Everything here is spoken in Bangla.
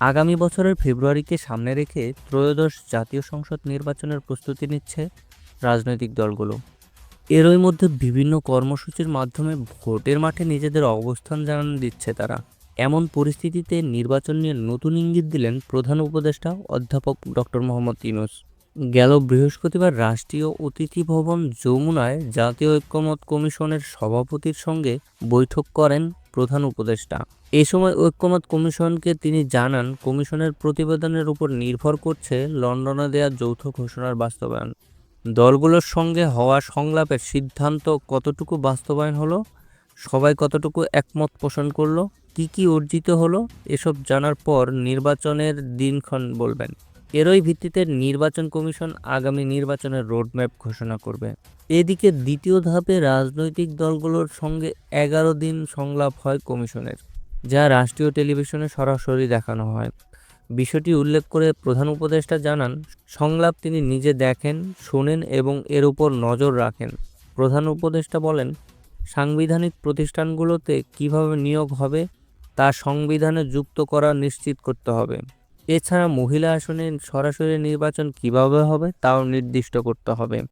আগামী বছরের ফেব্রুয়ারিকে সামনে রেখে ত্রয়োদশ জাতীয় সংসদ নির্বাচনের প্রস্তুতি নিচ্ছে রাজনৈতিক দলগুলো। এরই মধ্যে বিভিন্ন কর্মসূচির মাধ্যমে ভোটের মাঠে নিজেদের অবস্থান জানান দিচ্ছে তারা। এমন পরিস্থিতিতে নির্বাচন নিয়ে নতুন ইঙ্গিত দিলেন প্রধান উপদেষ্টা অধ্যাপক ডক্টর মোহাম্মদ ইউনূস। গেল বৃহস্পতিবার রাষ্ট্রীয় অতিথি ভবন যমুনায় জাতীয় ঐক্যমত কমিশনের সভাপতির সঙ্গে বৈঠক করেন প্রধান উপদেষ্টা। এ সময় ঐক্যমত কমিশনকে তিনি জানান, কমিশনের প্রতিবেদনের উপর নির্ভর করছে লন্ডনে দেয়া যৌথ ঘোষণার বাস্তবায়ন। দলগুলোর সঙ্গে হওয়া সংলাপের সিদ্ধান্ত কতটুকু বাস্তবায়ন হলো? সবাই কতটুকু একমত পোষণ করল? কি কি অর্জিত হলো? এসব জানার পর নির্বাচনের দিনক্ষণ বলবেন। এরই ভিত্তিতে নির্বাচন কমিশন আগামী নির্বাচনের রোডম্যাপ ঘোষণা করবে। এদিকে দ্বিতীয় ধাপে রাজনৈতিক দলগুলোর সঙ্গে এগারো দিন সংলাপ হয় কমিশনের, যা রাষ্ট্রীয় টেলিভিশনে সরাসরি দেখানো হয়। বিষয়টি উল্লেখ করে প্রধান উপদেষ্টা জানান, সংলাপ তিনি নিজে দেখেন, শোনেন এবং এর উপর নজর রাখেন। প্রধান উপদেষ্টা বলেন, সাংবিধানিক প্রতিষ্ঠানগুলোতে কীভাবে নিয়োগ হবে তা সংবিধানে যুক্ত করা নিশ্চিত করতে হবে। এছাড়া মহিলা আসনে সরাসরি নির্বাচন কীভাবে হবে তাও নির্দিষ্ট করতে হবে।